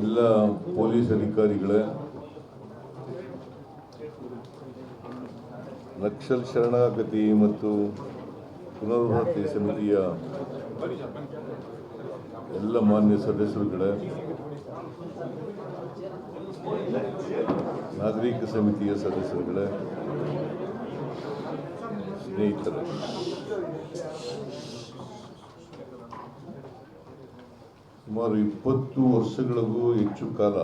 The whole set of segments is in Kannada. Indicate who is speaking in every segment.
Speaker 1: ಎಲ್ಲ ಪೊಲೀಸ್ ಅಧಿಕಾರಿಗಳೇ, ನಕ್ಸಲ್ ಶರಣಾಗತಿ ಮತ್ತು ಪುನರ್ವಸತಿ ಸಮಿತಿಯ ಎಲ್ಲ ಮಾನ್ಯ ಸದಸ್ಯರುಗಳೇ, ನಾಗರಿಕ ಸಮಿತಿಯ ಸದಸ್ಯರುಗಳೇ, ಸ್ನೇಹಿತರೆ. ಸುಮಾರು ಇಪ್ಪತ್ತು ವರ್ಷಗಳಿಗೂ ಹೆಚ್ಚು ಕಾಲ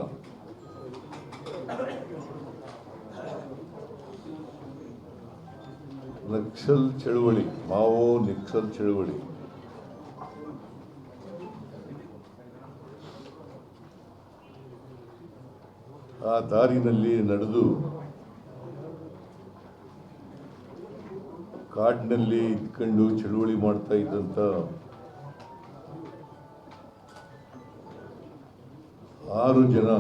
Speaker 1: ನಕ್ಸಲ್ ಚಳುವಳಿ, ಮಾವೋ ನಕ್ಸಲ್ ಚಳುವಳಿ. ಆ ದಾರಿನಲ್ಲಿ ನಡೆದು ಕಾಡಿನಲ್ಲಿ ಇದ್ಕೊಂಡು ಚಳುವಳಿ ಮಾಡ್ತಾ ಇದ್ದಂಥ ಆರು ಜನ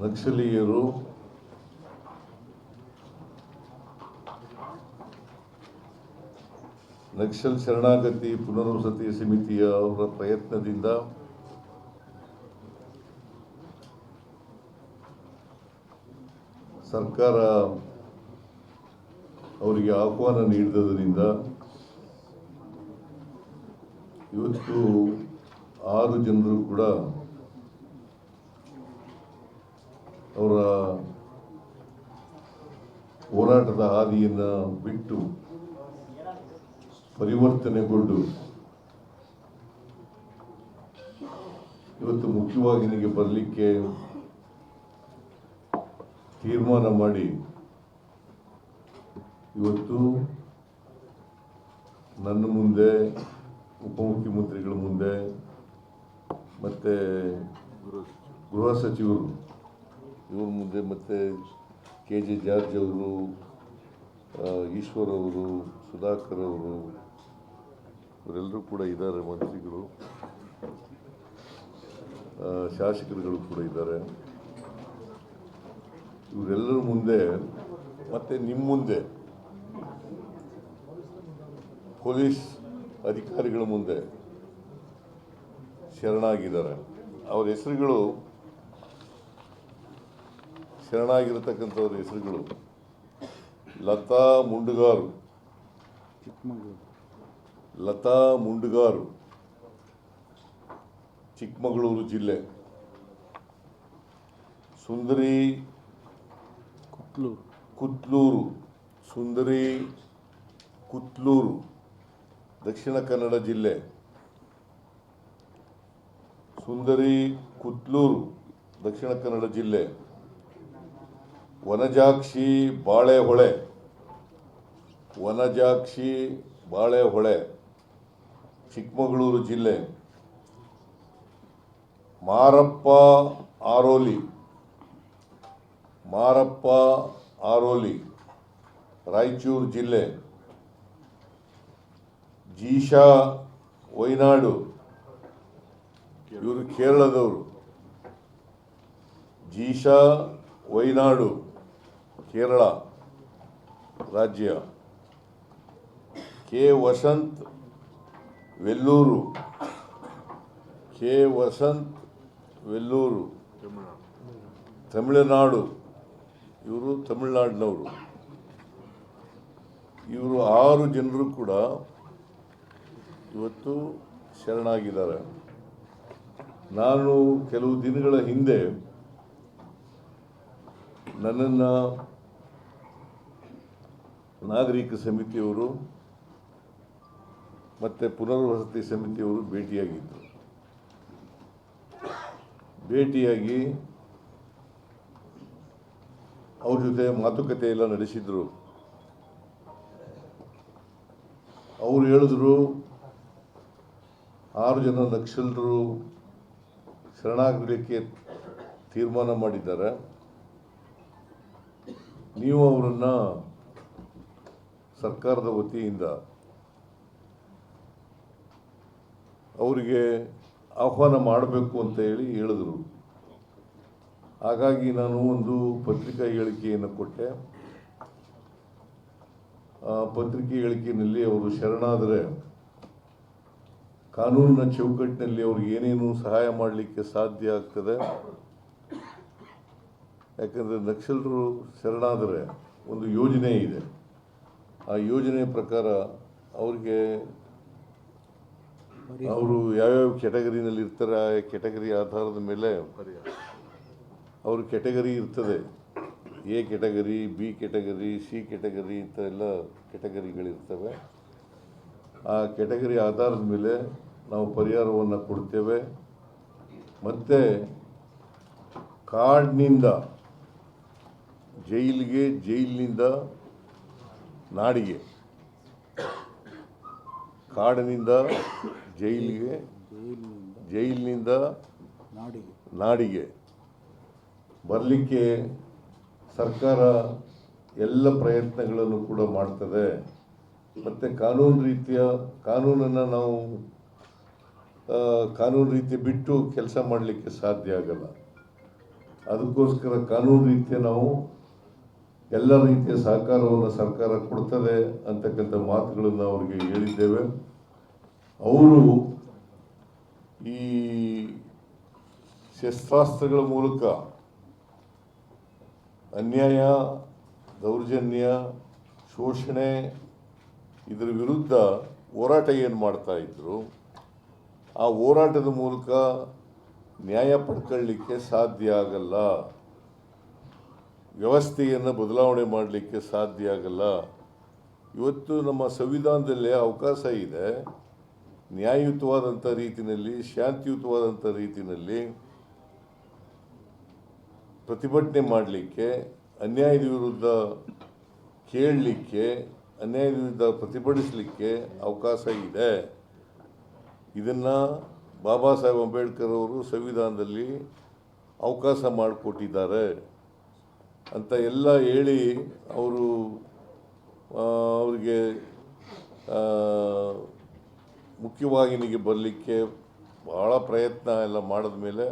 Speaker 1: ನಕ್ಸಲೀಯರು ನಕ್ಸಲ್ ಶರಣಾಗತಿ ಪುನರ್ವಸತಿ ಸಮಿತಿಯ ಅವರ ಪ್ರಯತ್ನದಿಂದ ಸರ್ಕಾರ ಅವರಿಗೆ ಆಹ್ವಾನ ನೀಡಿದ್ದರಿಂದ ಇವತ್ತು ಆರು ಜನರು ಕೂಡ ಅವರ ಹೋರಾಟದ ಹಾದಿಯನ್ನು ಬಿಟ್ಟು ಪರಿವರ್ತನೆಗೊಂಡು ಇವತ್ತು ಮುಖ್ಯವಾಗಿ ನಿಮಗೆ ಬರಲಿಕ್ಕೆ ತೀರ್ಮಾನ ಮಾಡಿ ಇವತ್ತು ನನ್ನ ಮುಂದೆ ಉಪಮುಖ್ಯಮಂತ್ರಿಗಳ ಮುಂದೆ ಮತ್ತು ಗೃಹ ಸಚಿವರು, ಇವ್ರ ಮುಂದೆ ಮತ್ತು ಕೆ ಜೆ ಜಾರ್ಜ್ ಅವರು ಈಶ್ವರ್ ಅವರು, ಸುಧಾಕರ್ ಅವರು, ಇವರೆಲ್ಲರೂ ಕೂಡ ಇದ್ದಾರೆ, ಮಂತ್ರಿಗಳು. ಶಾಸಕರುಗಳು ಕೂಡ ಇದ್ದಾರೆ. ಇವರೆಲ್ಲರ ಮುಂದೆ, ಮತ್ತು ನಿಮ್ಮ ಮುಂದೆ, ಪೊಲೀಸ್ ಅಧಿಕಾರಿಗಳ ಮುಂದೆ ಶರಣಾಗಿದ್ದಾರೆ. ಅವ್ರ ಹೆಸರುಗಳು ಶರಣಾಗಿರತಕ್ಕಂಥವ್ರ ಹೆಸರುಗಳು ಲತಾ ಮುಂಡುಗಾರು. ಲತಾ ಮುಂಡುಗಾರು ಚಿಕ್ಕಮಗಳೂರು ಜಿಲ್ಲೆ. ಸುಂದರಿ
Speaker 2: ಕುಟ್ಲೂರು
Speaker 1: ಕುತ್ಲೂರು ಸುಂದರಿ ಕುತ್ಲೂರು ದಕ್ಷಿಣ ಕನ್ನಡ ಜಿಲ್ಲೆ. ಸುಂದರಿ ಕುತ್ಲೂರು, ದಕ್ಷಿಣ ಕನ್ನಡ ಜಿಲ್ಲೆ. ವನಜಾಕ್ಷಿ ಬಾಳೆಹೊಳೆ. ವನಜಾಕ್ಷಿ ಬಾಳೆಹೊಳೆ, ಚಿಕ್ಕಮಗಳೂರು ಜಿಲ್ಲೆ. ಮಾರಪ್ಪ ಆರೋಲಿ. ಮಾರಪ್ಪ ಆರೋಲಿ, ರಾಯಚೂರು ಜಿಲ್ಲೆ. ಜೀಶಾ, ವೈನಾಡು. ಇವರು ಕೇರಳದವರು. ಜೀಶಾ, ವೈನಾಡು, ಕೇರಳ ರಾಜ್ಯ. ಕೆ. ವಸಂತ್, ವೆಲ್ಲೂರು. ಕೆ. ವಸಂತ್, ವೆಲ್ಲೂರು. ತಮಿಳುನಾಡು. ಇವರು ತಮಿಳುನಾಡಿನವರು. ಇವರು ಆರು ಜನರು ಕೂಡ ಇವತ್ತು ಶರಣಾಗಿದ್ದಾರೆ. ನಾನು ಕೆಲವು ದಿನಗಳ ಹಿಂದೆ ನನ್ನನ್ನು ನಾಗರಿಕ ಸಮಿತಿಯವರು ಮತ್ತು ಪುನರ್ವಸತಿ ಸಮಿತಿಯವರು ಭೇಟಿಯಾಗಿದ್ದರು ಭೇಟಿಯಾಗಿ ಅವ್ರ ಜೊತೆ ಮಾತುಕತೆ ಎಲ್ಲ ನಡೆಸಿದ್ರು. ಅವರು ಹೇಳಿದ್ರು, ಆರು ಜನ ನಕ್ಸಲರು ಶರಣಾಗಲಿಕ್ಕೆ ತೀರ್ಮಾನ ಮಾಡಿದ್ದಾರೆ. ನೀವು ಅವರನ್ನು ಸರ್ಕಾರದ ವತಿಯಿಂದ ಅವರಿಗೆ ಆಹ್ವಾನ ಮಾಡಬೇಕು ಅಂತ ಹೇಳಿ ಹೇಳಿದ್ರು. ಹಾಗಾಗಿ ನಾನು ಒಂದು ಪತ್ರಿಕಾ ಹೇಳಿಕೆಯನ್ನು ಕೊಟ್ಟೆ. ಆ ಪತ್ರಿಕೆ ಹೇಳಿಕೆಯಲ್ಲಿ ಅವರು ಶರಣಾದರೆ ಕಾನೂನಿನ ಚೌಕಟ್ಟಿನಲ್ಲಿ ಅವ್ರಿಗೆ ಏನೇನು ಸಹಾಯ ಮಾಡಲಿಕ್ಕೆ ಸಾಧ್ಯ ಆಗ್ತದೆ? ಯಾಕಂದರೆ ನಕ್ಸಲರು ಶರಣಾದರೆ ಒಂದು ಯೋಜನೆ ಇದೆ. ಆ ಯೋಜನೆ ಪ್ರಕಾರ ಅವ್ರಿಗೆ ಅವರು ಯಾವ್ಯಾವ ಕೆಟಗರಿನಲ್ಲಿ ಇರ್ತಾರೆ, ಆ ಕೆಟಗರಿ ಆಧಾರದ ಮೇಲೆ ಅವ್ರ ಕೆಟಗರಿ ಇರ್ತದೆ. A category B category C category ಇಂಥ ಎಲ್ಲ ಕೆಟಗರಿಗಳಿರ್ತವೆ ಆ ಕೆಟಗರಿ ಆಧಾರದ ಮೇಲೆ ನಾವು ಪರಿಹಾರವನ್ನು ಕೊಡ್ತೇವೆ. ಮತ್ತು ಕಾಡಿನಿಂದ, ಜೈಲಿಗೆ, ಜೈಲಿನಿಂದ ನಾಡಿಗೆ. ಕಾಡಿನಿಂದ, ಜೈಲಿಗೆ,
Speaker 2: ಜೈಲಿನಿಂದ ನಾಡಿಗೆ.
Speaker 1: ನಾಡಿಗೆ ಬರಲಿಕ್ಕೆ ಸರ್ಕಾರ ಎಲ್ಲ ಪ್ರಯತ್ನಗಳನ್ನು ಕೂಡ ಮಾಡ್ತದೆ. ಮತ್ತು ಕಾನೂನು ರೀತಿಯ, ಕಾನೂನನ್ನು ನಾವು ಕಾನೂನು ರೀತಿ ಬಿಟ್ಟು ಕೆಲಸ ಮಾಡಲಿಕ್ಕೆ ಸಾಧ್ಯ ಆಗಲ್ಲ. ಅದಕ್ಕೋಸ್ಕರ ಕಾನೂನು ರೀತಿಯ ನಾವು ಎಲ್ಲ ರೀತಿಯ ಸಹಕಾರವನ್ನು ಸರ್ಕಾರ ಕೊಡ್ತದೆ ಅಂತಕ್ಕಂಥ ಮಾತುಗಳನ್ನು ಅವರಿಗೆ ಹೇಳಿದ್ದೇವೆ. ಅವರು ಈ ಶಸ್ತ್ರಾಸ್ತ್ರಗಳ ಮೂಲಕ ಅನ್ಯಾಯ, ದೌರ್ಜನ್ಯ, ಶೋಷಣೆ ಇದರ ವಿರುದ್ಧ ಹೋರಾಟ ಏನು ಮಾಡ್ತಾ ಇದ್ರು ಆ ಹೋರಾಟದ ಮೂಲಕ ನ್ಯಾಯ ಪಡ್ಕೊಳ್ಳಿಕ್ಕೆ ಸಾಧ್ಯ ಆಗಲ್ಲ. ವ್ಯವಸ್ಥೆಯನ್ನು ಬದಲಾವಣೆ ಮಾಡಲಿಕ್ಕೆ ಸಾಧ್ಯ ಆಗಲ್ಲ. ಇವತ್ತು ನಮ್ಮ ಸಂವಿಧಾನದಲ್ಲೇ ಅವಕಾಶ ಇದೆ. ನ್ಯಾಯಯುತವಾದಂಥ ರೀತಿಯಲ್ಲಿ ಶಾಂತಿಯುತವಾದಂಥ ರೀತಿಯಲ್ಲಿ ಪ್ರತಿಭಟನೆ ಮಾಡಲಿಕ್ಕೆ, ಅನ್ಯಾಯದ ವಿರುದ್ಧ ಕೇಳಲಿಕ್ಕೆ, ಅನ್ಯಾಯದ ವಿರುದ್ಧ ಪ್ರತಿಭಟಿಸಲಿಕ್ಕೆ ಅವಕಾಶ ಇದೆ. ಇದನ್ನು ಬಾಬಾ ಸಾಹೇಬ್ ಅಂಬೇಡ್ಕರ್ ಅವರು ಸಂವಿಧಾನದಲ್ಲಿ ಅವಕಾಶ ಮಾಡಿಕೊಟ್ಟಿದ್ದಾರೆ ಅಂತ ಎಲ್ಲ ಹೇಳಿ ಅವರು ಅವರಿಗೆ ಮುಖ್ಯವಾಹಿನಿಗೆ ಬರಲಿಕ್ಕೆ ಭಾಳ ಪ್ರಯತ್ನ ಎಲ್ಲ ಮಾಡಿದ ಮೇಲೆ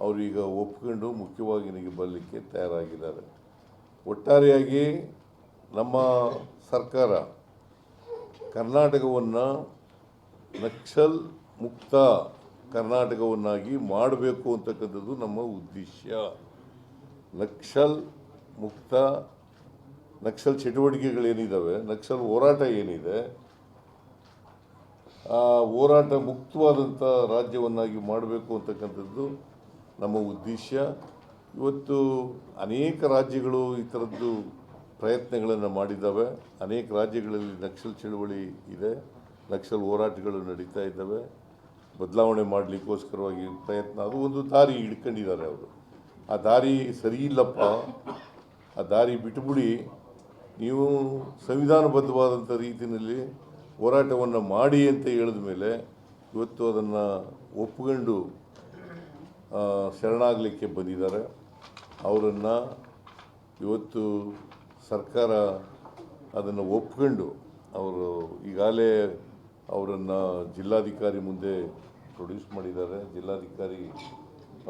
Speaker 1: ಅವರೀಗ ಒಪ್ಕೊಂಡು ಮುಖ್ಯವಾಹಿನಿಗೆ ಬರಲಿಕ್ಕೆ ತಯಾರಾಗಿದ್ದಾರೆ. ಒಟ್ಟಾರೆಯಾಗಿ ನಮ್ಮ ಸರ್ಕಾರ ಕರ್ನಾಟಕವನ್ನು ನಕ್ಸಲ್ ಮುಕ್ತ ಕರ್ನಾಟಕವನ್ನಾಗಿ ಮಾಡಬೇಕು ಅಂತಕ್ಕಂಥದ್ದು ನಮ್ಮ ಉದ್ದೇಶ. ನಕ್ಸಲ್ ಮುಕ್ತ, ನಕ್ಸಲ್ ಚಟುವಟಿಕೆಗಳೇನಿದ್ದಾವೆ ನಕ್ಸಲ್ ಹೋರಾಟ ಏನಿದೆ, ಆ ಹೋರಾಟ ಮುಕ್ತವಾದಂಥ ರಾಜ್ಯವನ್ನಾಗಿ ಮಾಡಬೇಕು ಅಂತಕ್ಕಂಥದ್ದು ನಮ್ಮ ಉದ್ದೇಶ. ಇವತ್ತು ಅನೇಕ ರಾಜ್ಯಗಳು ಈ ಥರದ್ದು ಪ್ರಯತ್ನಗಳನ್ನು ಮಾಡಿದ್ದಾವೆ. ಅನೇಕ ರಾಜ್ಯಗಳಲ್ಲಿ ನಕ್ಸಲ್ ಚಳುವಳಿ ಇದೆ. ನಕ್ಸಲ್ ಹೋರಾಟಗಳು ನಡೀತಾ ಇದ್ದಾವೆ. ಬದಲಾವಣೆ ಮಾಡಲಿಕ್ಕೋಸ್ಕರವಾಗಿ ಪ್ರಯತ್ನ. ಅದು ಒಂದು ದಾರಿ ಹಿಡ್ಕೊಂಡಿದ್ದಾರೆ ಅವರು. ಆ ದಾರಿ ಸರಿ ಇಲ್ಲಪ್ಪ. ಆ ದಾರಿ ಬಿಟ್ಟುಬಿಡಿ ನೀವು ಸಂವಿಧಾನಬದ್ಧವಾದಂಥ ರೀತಿಯಲ್ಲಿ ಹೋರಾಟವನ್ನು ಮಾಡಿ ಅಂತ ಹೇಳಿದ ಮೇಲೆ ಇವತ್ತು ಅದನ್ನು ಒಪ್ಕೊಂಡು ಶರಣಾಗಲಿಕ್ಕೆ ಬಂದಿದ್ದಾರೆ. ಅವರನ್ನು ಇವತ್ತು ಸರ್ಕಾರ ಅದನ್ನು ಒಪ್ಕೊಂಡು ಅವರು ಈಗಾಗಲೇ ಅವರನ್ನು ಜಿಲ್ಲಾಧಿಕಾರಿ ಮುಂದೆ ಪ್ರೊಡ್ಯೂಸ್ ಮಾಡಿದ್ದಾರೆ. ಜಿಲ್ಲಾಧಿಕಾರಿ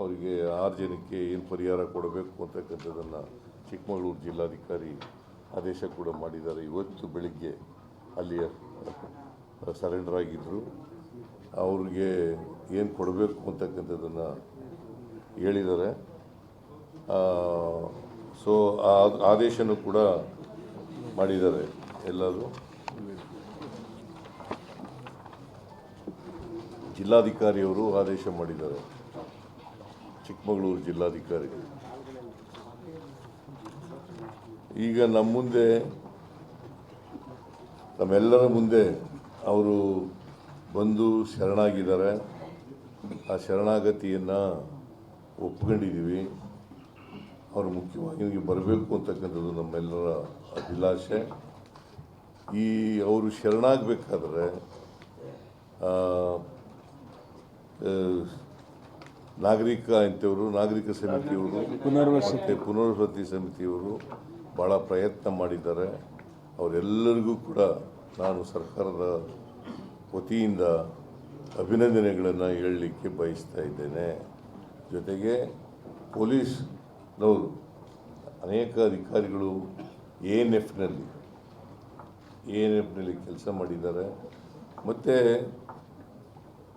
Speaker 1: ಅವರಿಗೆ ಆರು ಜನಕ್ಕೆ ಏನು ಪರಿಹಾರ ಕೊಡಬೇಕು ಅಂತಕ್ಕಂಥದ್ದನ್ನು ಚಿಕ್ಕಮಗಳೂರು ಜಿಲ್ಲಾಧಿಕಾರಿ ಆದೇಶ ಕೂಡ ಮಾಡಿದ್ದಾರೆ. ಇವತ್ತು ಬೆಳಿಗ್ಗೆ ಅಲ್ಲಿ ಸರೆಂಡರ್ ಆಗಿದ್ದರು ಅವ್ರಿಗೆ ಏನು ಕೊಡಬೇಕು ಅಂತಕ್ಕಂಥದ್ದನ್ನು ಹೇಳಿದ್ದಾರೆ. ಸೊ ಆ ಆದೇಶನೂ ಕೂಡ ಮಾಡಿದ್ದಾರೆ ಎಲ್ಲರೂ. ಜಿಲ್ಲಾಧಿಕಾರಿಯವರು ಆದೇಶ ಮಾಡಿದ್ದಾರೆ ಚಿಕ್ಕಮಗಳೂರು ಜಿಲ್ಲಾಧಿಕಾರಿ. ಈಗ ನಮ್ಮ ಮುಂದೆ ನಮ್ಮೆಲ್ಲರ ಮುಂದೆ ಅವರು ಬಂದು ಶರಣಾಗಿದ್ದಾರೆ. ಆ ಶರಣಾಗತಿಯನ್ನು ಒಪ್ಕೊಂಡಿದ್ದೀವಿ. ಅವರು ಮುಖ್ಯವಾಗಿ ಬರಬೇಕು ಅಂತಕ್ಕಂಥದ್ದು ನಮ್ಮೆಲ್ಲರ ಅಭಿಲಾಷೆ. ಈ ಅವರು ಶರಣಾಗಬೇಕಾದ್ರೆ ನಾಗರಿಕ ಇಂಥವರು ನಾಗರಿಕ ಸಮಿತಿಯವರು
Speaker 2: ಪುನರ್ವಸತಿ.
Speaker 1: ಮತ್ತು ಪುನರ್ವಸತಿ ಸಮಿತಿಯವರು ಭಾಳ ಪ್ರಯತ್ನ ಮಾಡಿದ್ದಾರೆ. ಅವರೆಲ್ಲರಿಗೂ ಕೂಡ ನಾನು ಸರ್ಕಾರದ ವತಿಯಿಂದ ಅಭಿನಂದನೆಗಳನ್ನು ಹೇಳಲಿಕ್ಕೆ ಬಯಸ್ತಾ ಇದ್ದೇನೆ. ಜೊತೆಗೆ ಪೊಲೀಸ್ನವರು ಅನೇಕ ಅಧಿಕಾರಿಗಳು ಎ ಎನ್ ಎಫ್ನಲ್ಲಿ ಎ ಎನ್ ಎಫ್ನಲ್ಲಿ ಕೆಲಸ ಮಾಡಿದ್ದಾರೆ. ಮತ್ತು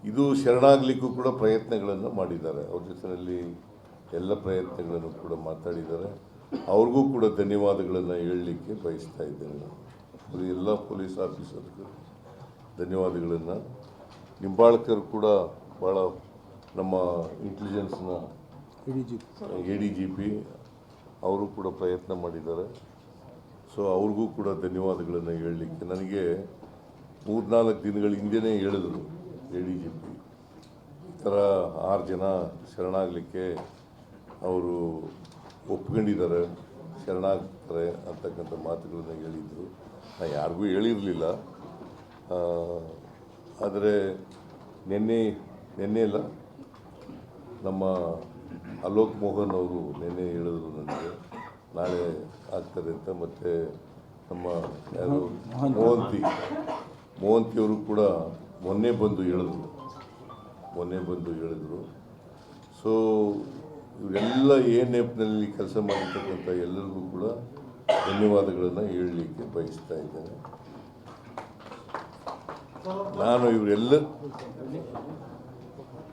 Speaker 1: ಇದು ಶರಣಾಗಲಿಕ್ಕೂ ಕೂಡ ಪ್ರಯತ್ನಗಳನ್ನು ಮಾಡಿದ್ದಾರೆ. ಅವ್ರ ಜೊತೆಯಲ್ಲಿ ಎಲ್ಲ ಪ್ರಯತ್ನಗಳನ್ನು ಕೂಡ ಮಾತಾಡಿದ್ದಾರೆ. ಅವ್ರಿಗೂ ಕೂಡ ಧನ್ಯವಾದಗಳನ್ನು ಹೇಳಲಿಕ್ಕೆ ಬಯಸ್ತಾ ಇದ್ದೇನೆ ನಾನು. ಎಲ್ಲ ಪೊಲೀಸ್ ಆಫೀಸರ್ಗೂ ಧನ್ಯವಾದಗಳನ್ನು. ನಿಂಬಾಳ್ಕರ್ ಕೂಡ ಭಾಳ ನಮ್ಮ ಇಂಟೆಲಿಜೆನ್ಸ್ನ ಎ ಡಿ ಜಿ ಪಿ ಅವರು ಕೂಡ ಪ್ರಯತ್ನ ಮಾಡಿದ್ದಾರೆ. ಸೊ ಅವ್ರಿಗೂ ಕೂಡ ಧನ್ಯವಾದಗಳನ್ನು ಹೇಳಲಿಕ್ಕೆ ನನಗೆ ಮೂರ್ನಾಲ್ಕು ದಿನಗಳ ಹಿಂದೆಯೇ ಹೇಳಿದ್ರು. ಎ ಡಿ ಜಿ ಪಿ ಈ ಥರ ಆರು ಜನ ಶರಣಾಗಲಿಕ್ಕೆ ಅವರು ಒಪ್ಕೊಂಡಿದ್ದಾರೆ ಶರಣಾಗ್ತಾರೆ ಅಂತಕ್ಕಂಥ ಮಾತುಗಳನ್ನು ಹೇಳಿದರು. ನಾನು ಯಾರಿಗೂ ಹೇಳಿರಲಿಲ್ಲ. ಆದರೆ ನಿನ್ನೆ ನಿನ್ನೆ ಇಲ್ಲ ನಮ್ಮ ಅಲೋಕ್ ಮೋಹನ್ ಅವರು ನಿನ್ನೆ ಹೇಳಿದ್ರು ನನಗೆ. ನಾಳೆ ಆಗ್ತಾರೆ ಅಂತ ಮತ್ತು ನಮ್ಮ ಯಾರು? ಮೋಹಂತಿ. ಮೋಹಂತಿಯವರು ಕೂಡ ಮೊನ್ನೆ ಬಂದು ಹೇಳಿದ್ರು. ಮೊನ್ನೆ ಬಂದು ಹೇಳಿದ್ರು. ಸೊ ಇವರೆಲ್ಲ ಏನ್ ನೆಪ್ನಲ್ಲಿ ಕೆಲಸ ಮಾಡಿರ್ತಕ್ಕಂಥ ಎಲ್ಲರಿಗೂ ಕೂಡ ಧನ್ಯವಾದಗಳನ್ನು ಹೇಳಲಿಕ್ಕೆ ಬಯಸ್ತಾ ಇದ್ದೇನೆ. ನಾನು ಇವರೆಲ್ಲ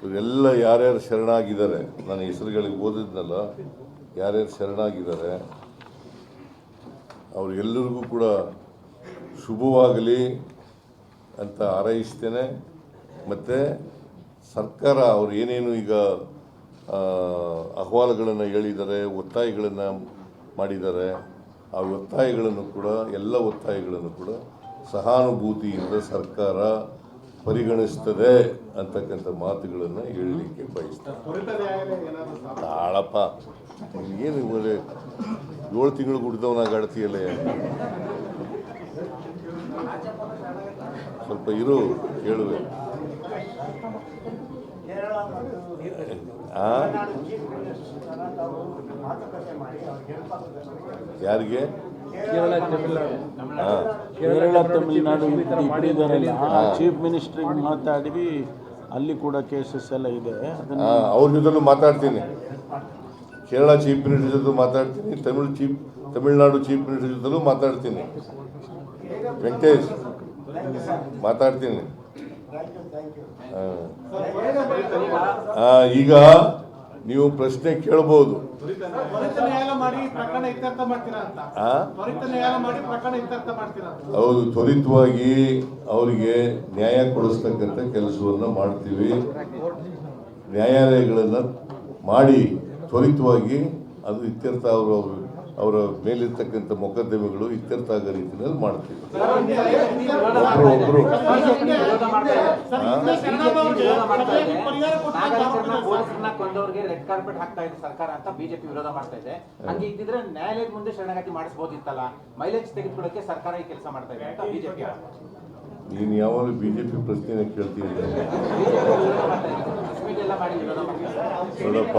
Speaker 1: ಇವರೆಲ್ಲ ಯಾರ್ಯಾರು ಶರಣಾಗಿದ್ದಾರೆ, ನಾನು ಹೆಸರುಗಳಿಗೆ ಓದಿದ್ನಲ್ಲ, ಯಾರ್ಯಾರು ಶರಣಾಗಿದ್ದಾರೆ ಅವ್ರಿಗೆಲ್ಲರಿಗೂ ಕೂಡ ಶುಭವಾಗಲಿ. ಅಂತ ಹಾರೈಸ್ತೇನೆ. ಮತ್ತು ಸರ್ಕಾರ ಅವ್ರು ಏನೇನು ಈಗ ಅಹವಾಲುಗಳನ್ನು ಹೇಳಿದ್ದಾರೆ, ಒತ್ತಾಯಗಳನ್ನು ಮಾಡಿದ್ದಾರೆ, ಆ ಒತ್ತಾಯಗಳನ್ನು ಕೂಡ, ಎಲ್ಲ ಒತ್ತಾಯಗಳನ್ನು ಕೂಡ ಸಹಾನುಭೂತಿಯಿಂದ ಸರ್ಕಾರ ಪರಿಗಣಿಸ್ತದೆ ಅಂತಕ್ಕಂಥ ಮಾತುಗಳನ್ನು ಹೇಳಲಿಕ್ಕೆ ಬಯಸ್ತಾರೆ ತಾಳಪ್ಪ, ಏನು ಏಳು ತಿಂಗಳು ಗುಡ್ದವನಾಗ ಸ್ವಲ್ಪ ಇರು ಕೇಳುವೆ. ಆ? ಯಾರಿಗೆ?
Speaker 2: ಕೇರಳ ತಮಿಳುನಾಡು. ಚೀಫ್ ಮಿನಿಸ್ಟ್ರಿಗೆ ಮಾತಾಡಿ ಅಲ್ಲಿ ಕೂಡ ಕೇಸಸ್ ಎಲ್ಲ ಇದೆ.
Speaker 1: ಅವ್ರ ಜೊತೆ ಮಾತಾಡ್ತೀನಿ. ಕೇರಳ ಚೀಫ್ ಮಿನಿಸ್ಟರ್ ಜೊತೆ ಮಾತಾಡ್ತೀನಿ. Tamil chief Tamil Nadu chief minister ಜೊತೆ ಮಾತಾಡ್ತೀನಿ. ವೆಂಕಟೇಶ್. ಮಾತಾಡ್ತೀನಿ. ಈಗ ನೀವು ಪ್ರಶ್ನೆ
Speaker 3: ಕೇಳಬಹುದು
Speaker 1: ಹೌದು ತ್ವರಿತವಾಗಿ ಅವರಿಗೆ ನ್ಯಾಯ ಕೊಡಿಸ್ತಕ್ಕಂಥ ಕೆಲಸವನ್ನು ಮಾಡ್ತೀವಿ. ನ್ಯಾಯಾಲಯಗಳನ್ನು ಮಾಡಿ ತ್ವರಿತವಾಗಿ ಅದು ಇತ್ಯರ್ಥ ಅವರು ಅವರ ಮೇಲಿರ್ತಕ್ಕಂಥ ಮೊಕದ್ದಮೆಗಳು ಇತ್ಯರ್ಥ ಆಗೋ ರೀತಿಯಲ್ಲಿ ಮಾಡ್ತೀವಿ
Speaker 4: ಬಿಜೆಪಿ ಇದ್ದಿದ್ರೆ ನ್ಯಾಯಾಲಯದ ಮುಂದೆ ಶರಣಾಗತಿ ಮಾಡಿಸಬಹುದಿತ್ತಲ್ಲ ಮೈಲೇಜ್ ತೆಗೆದುಕೊಳ್ಳಕ್ಕೆ ಸರ್ಕಾರ ಈ ಕೆಲಸ ಮಾಡ್ತಾ ಇದೆ ಅಂತ ಬಿಜೆಪಿ
Speaker 1: ನೀನು ಯಾವಾಗಲೂ ಬಿ ಜೆ ಪಿ ಪ್ರಶ್ನೆನ ಕೇಳ್ತೀನಿ ನೋಡಪ್ಪ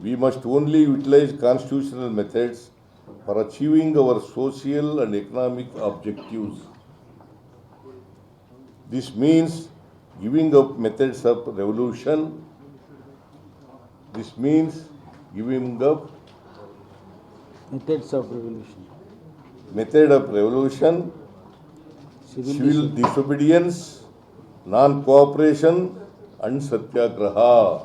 Speaker 1: We must only utilize constitutional methods for achieving our social and economic objectives. This means giving up methods of revolution. This means giving up
Speaker 2: methods of revolution.
Speaker 1: Method of revolution,
Speaker 2: civil,
Speaker 1: civil disobedience, non-cooperation, and satyagraha.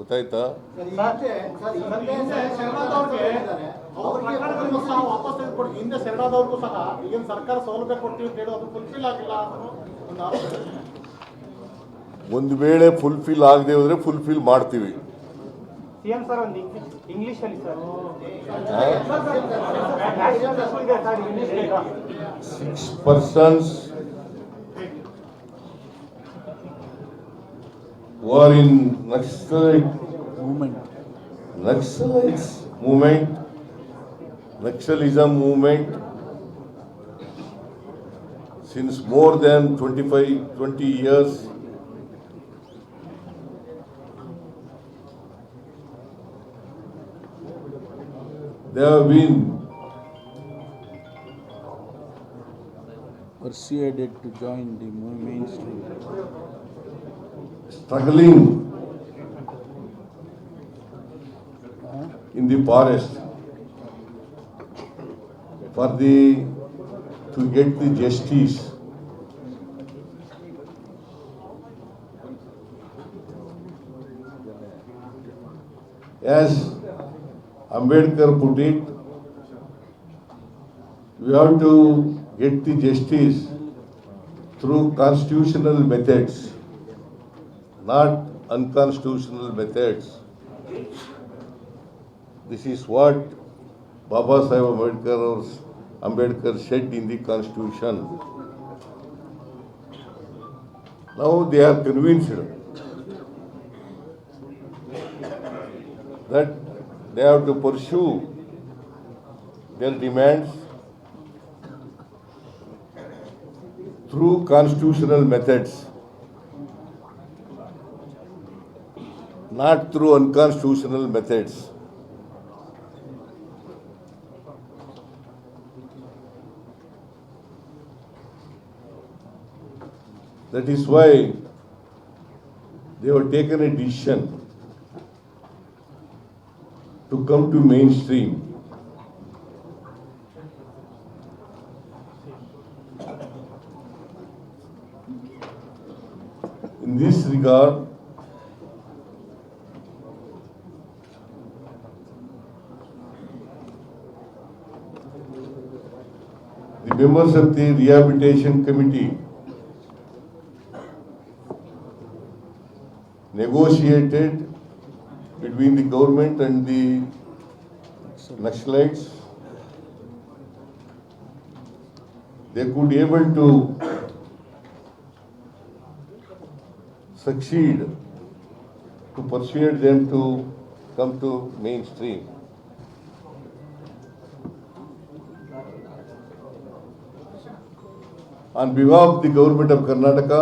Speaker 1: ಗೊತ್ತಾಯ್ತಾ?
Speaker 3: ಸರ್, ಹಿಂದೆ ಶರಣಾದವ್ರಿಗೆ ಅವ್ರ ಪ್ರಕರಣಗಳನ್ನು ಸಹ ವಾಪಸ್ ತೆಗೆದುಕೊಡಿ. ಹಿಂದೆ ಶರಣಾದವ್ರಿಗೂ ಸಹ ಈಗಿನ ಸರ್ಕಾರ ಸೌಲಭ್ಯ ಕೊಡ್ತೀವಿ ಅಂತ ಹೇಳಿ ಅದು ಫುಲ್ಫಿಲ್ ಆಗಿಲ್ಲ
Speaker 1: ಒಂದು ವೇಳೆ ಫುಲ್ಫಿಲ್ ಆಗದೆ ಹೋದ್ರೆ ಫುಲ್ಫಿಲ್ ಮಾಡ್ತೀವಿ.
Speaker 3: ಸಿಎಂ ಸರ್ ಒಂದು ಇಂಗ್ಲಿಷ್ ಅಲ್ಲಿ sir.
Speaker 1: Six national war in Naxalite
Speaker 2: movement.
Speaker 1: Naxalites movement, Naxalism movement, since more than 25, 20 years, they have been
Speaker 2: persuaded to join the mainstream
Speaker 1: struggling in the forest for the to get the justice. As Ambedkar put it, we have to get the justice through constitutional methods not unconstitutional methods. This is what Baba Sahib Ambedkar, Ambedkar said in the constitution. Now they are convinced that they have to pursue their demands through constitutional methods. Not through unconstitutional methods. That is why they have taken a decision to come to mainstream. In this regard, the members of the rehabilitation committee negotiated between the government and the Naxalites. They could be able to succeed to persuade them to come to mainstream. On behalf of the government of Karnataka,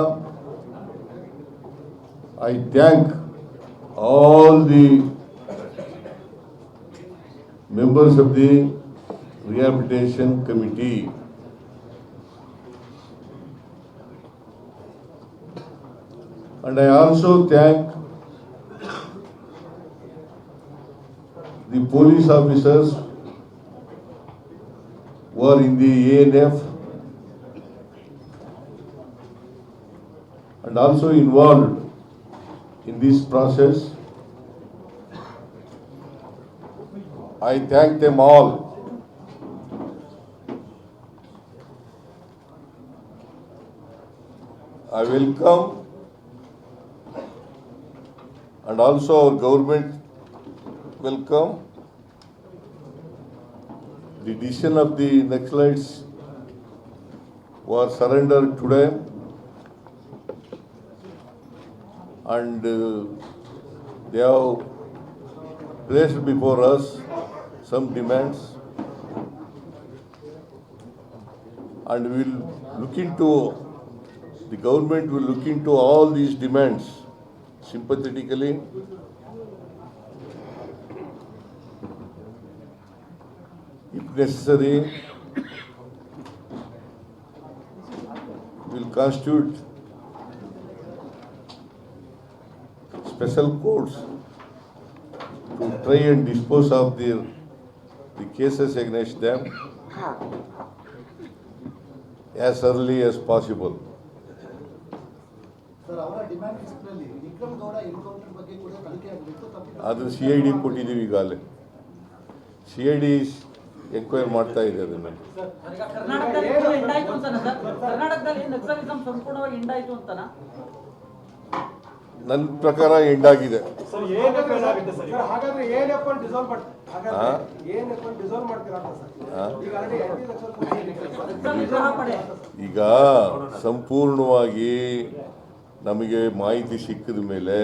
Speaker 1: I thank all the members of the rehabilitation committee. And I also thank the police officers who are in the ANF and also involved in this process. I thank them all. I welcome and also our government welcome the decision of the Naxalites who are surrendered today and uh, they have placed before us some demands and we will look into, the government will look into all these demands sympathetically. If necessary, will constitute special courts to try and dispose of the the cases against them as early as possible.
Speaker 5: Sir ಅವರ ಡಿಮ್ಯಾಂಡ್ ಲಿಸ್ಟ್ನಲ್ಲಿ ವಿಕ್ರಮ್ ಗೌಡ ಎನ್ಕೌಂಟರ್ ಬಗ್ಗೆ ಕೂಡ ತನಿಖೆ ಆಗಬೇಕು
Speaker 1: ಅದು ಸಿ ಐ ಡಿ ಕೊಟ್ಟಿದ್ದೀವಿ ಈಗಾಗಲೇ. ಸಿ ಐ ಡಿ ಎನ್ಕ್ವೈರ್ ಮಾಡ್ತಾ ಇದೆ ಅದನ್ನು.
Speaker 6: ಕರ್ನಾಟಕದಲ್ಲಿ full ಎಂಡಾಯ್ತು ಅಂತಾನ ಸರ್ ಕರ್ನಾಟಕದಲ್ಲಿ ನಕ್ಸಲಿಸಂ ಸಂಪೂರ್ಣವಾಗಿ ಎಂಡಾಯ್ತು ಅಂತಾನ?
Speaker 1: ನನ್ನ ಪ್ರಕಾರ ಎಂಡ್
Speaker 3: ಆಗಿದೆ ಏನೆಫ್ ಏನಾಗುತ್ತೆ ಸರ್? ಹಾಗಾದ್ರೆ ಏನೆಫ್ ಅಲ್ಲಿ ಮಾಡ್ತೀರಾ ಹಾಗಾದ್ರೆ ಏನೆಫ್ ಅಲ್ಲಿ ಮಾಡ್ತೀರಾ ಅಂತ ಸರ್? ಈಗ
Speaker 1: ಸಂಪೂರ್ಣವಾಗಿ ನಮಗೆ ಮಾಹಿತಿ ಸಿಕ್ಕಿದ ಮೇಲೆ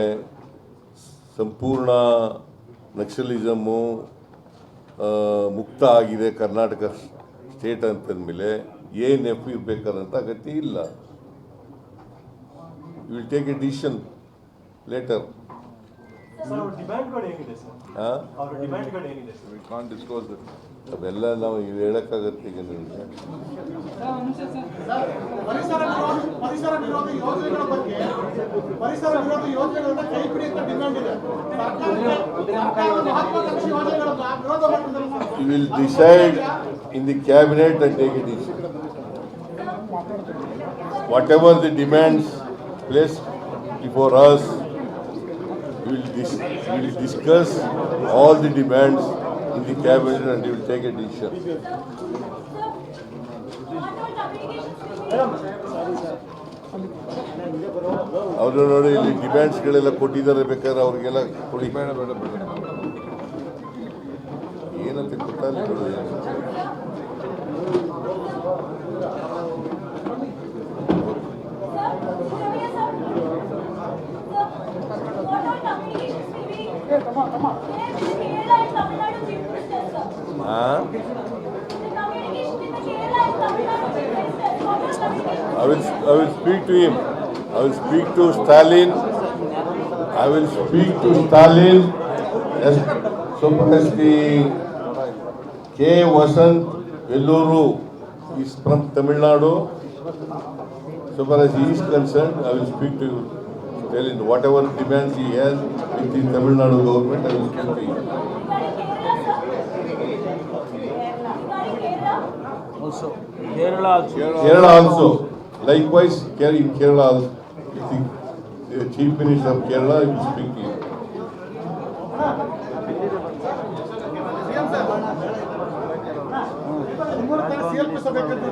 Speaker 1: ಸಂಪೂರ್ಣ ನಕ್ಸಲಿಸಮು ಮುಕ್ತ ಆಗಿದೆ ಕರ್ನಾಟಕ ಸ್ಟೇಟ್ ಅಂತಂದಮೇಲೆ ಏನು ಎಫ್ ಇರಬೇಕಾದಂಥ ಅಗತ್ಯ ಇಲ್ಲ. Will take a decision later
Speaker 3: sir ಅವ್ರ ಡಿಮ್ಯಾಂಡ್ಗಳು ಏನಿದೆ ಸರ್
Speaker 1: ಹಾಂ?
Speaker 3: ಅವ್ರ ಡಿಮ್ಯಾಂಡ್ಗಳು ಏನಿದೆ ಸರ್
Speaker 1: ಅವೆಲ್ಲ ನಾವು ಇವ್ ಹೇಳಕ್ಕಾಗತ್ತೆ ಈಗ ನಿಮಗೆ.
Speaker 7: ಪರಿಸರ ವಿರೋಧ ಪರಿಸರ ವಿರೋಧ ಯೋಜನೆಗಳ ಬಗ್ಗೆ ಪರಿಸರ ವಿರೋಧ ಯೋಜನೆಗಳನ್ನ ಕೈ ಬಿಡಿ ಅಂತ ಡಿಮ್ಯಾಂಡ್ ಇದೆ. ಸರ್ಕಾರದ ಸರ್ಕಾರದ ಮಹತ್ವಾಕಾಂಕ್ಷಿ ಯೋಜನೆಗಳನ್ನ ವಿರೋಧ ಮಾಡ್ತಿದ್ದಾರೆ sir.
Speaker 1: You will decide in the cabinet and take a decision. Whatever the demands placed before us, we will dis- we will discuss all the demands in the cabinet and we will take a decision. ಅವರು ನೋಡಿ ಇಲ್ಲಿ ಡಿಮ್ಯಾಂಡ್ಸ್ಗಳೆಲ್ಲ ಕೊಟ್ಟಿದ್ದಾರೆ ಬೇಕಾದ್ರೆ ಅವ್ರಿಗೆಲ್ಲ ಕೊಡಿ ಏನಂತ ಗೊತ್ತಾಗಲಿ I will, I will speak to him. I will speak to Stalin. I will speak to Stalin as so as the K. Vasant Velluru is from Tamil Nadu. So far as he is concerned, I will speak to Stalin. Whatever demands he has with the Tamil Nadu government, I will speak to him.
Speaker 2: Also Kerala
Speaker 1: Kerala also. Likewise, Kerala, in Kerala, also, the the chief minister of Kerala will speak to you.
Speaker 7: ಹದಿಮೂರಕ್ಕೆ ಸಿಎಲ್ಪಿಸಬೇಕಂತದ್ದು